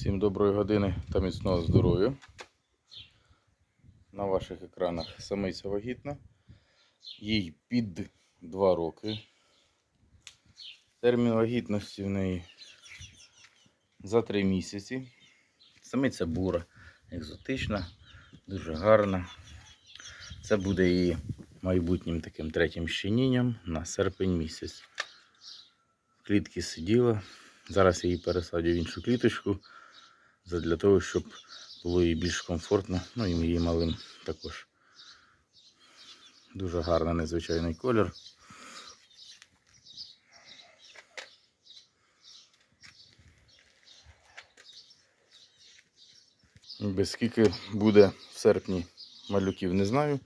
Всім доброї години та міцного здоров'я. На ваших екранах самиця вагітна. Їй під 2 роки. Термін вагітності в неї за 3 місяці. Самиця бура, екзотична, дуже гарна. Це буде її майбутнім таким третім щенінням на серпень місяць. В клітці сиділа. Зараз я її пересадю в іншу кліточку для того, щоб було їй більш комфортно. Ну і її малим також. Дуже гарний незвичайний колір. Без скільки буде в серпні малюків, не знаю.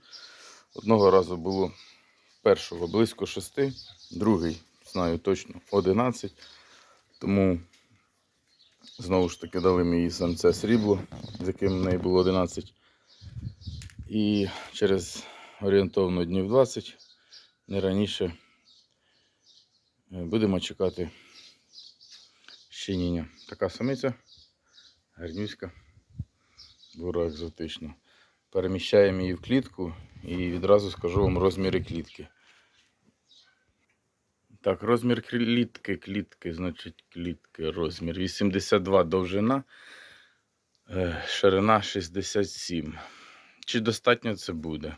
Одного разу було першого близько шести, другий, знаю точно, 11. Тому знову ж таки дали мені самце срібло, з яким в неї було 11. І через орієнтовно днів 20, не раніше, е, будемо чекати щеніння. Така самиця, гарнюська, бура екзотична. Переміщаємо її в клітку і відразу скажу вам розміри клітки. Так, розмір клітки, клітки, значить клітки, розмір 82 довжина, е, ширина 67. Чи достатньо це буде?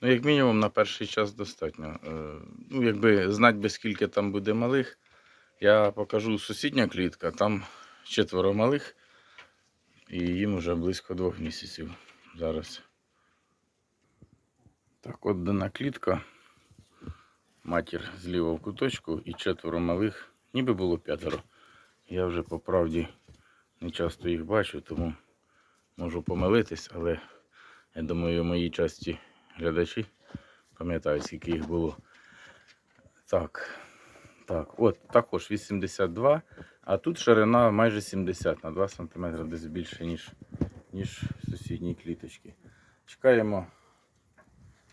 Ну, як мінімум, на перший час достатньо. Е, Ну, якби знати би, скільки там буде малих, я покажу сусідня клітка, там четверо малих, і їм вже близько двох місяців зараз. Так, от дана клітка матір зліва в куточку і четверо малих, ніби було п'ятеро. Я вже по правді не часто їх бачу, тому можу помилитись, але я думаю, мої часті глядачі пам'ятають, скільки їх було. Так, так, от також 82, а тут ширина майже 70 на 2 см десь більше, ніж, ніж в сусідній. Чекаємо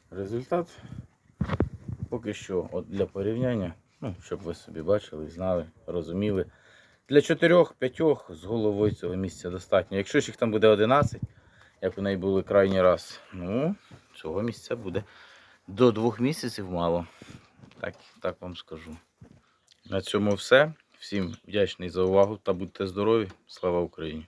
результат. Поки що от для порівняння, ну, щоб ви собі бачили, знали, розуміли. Для 4-5 з головою цього місця достатньо. Якщо ж їх там буде 11, як у неї були крайній раз, ну, цього місця буде до 2 місяців мало. Так, так вам скажу. На цьому все. Всім вдячний за увагу та будьте здорові. Слава Україні!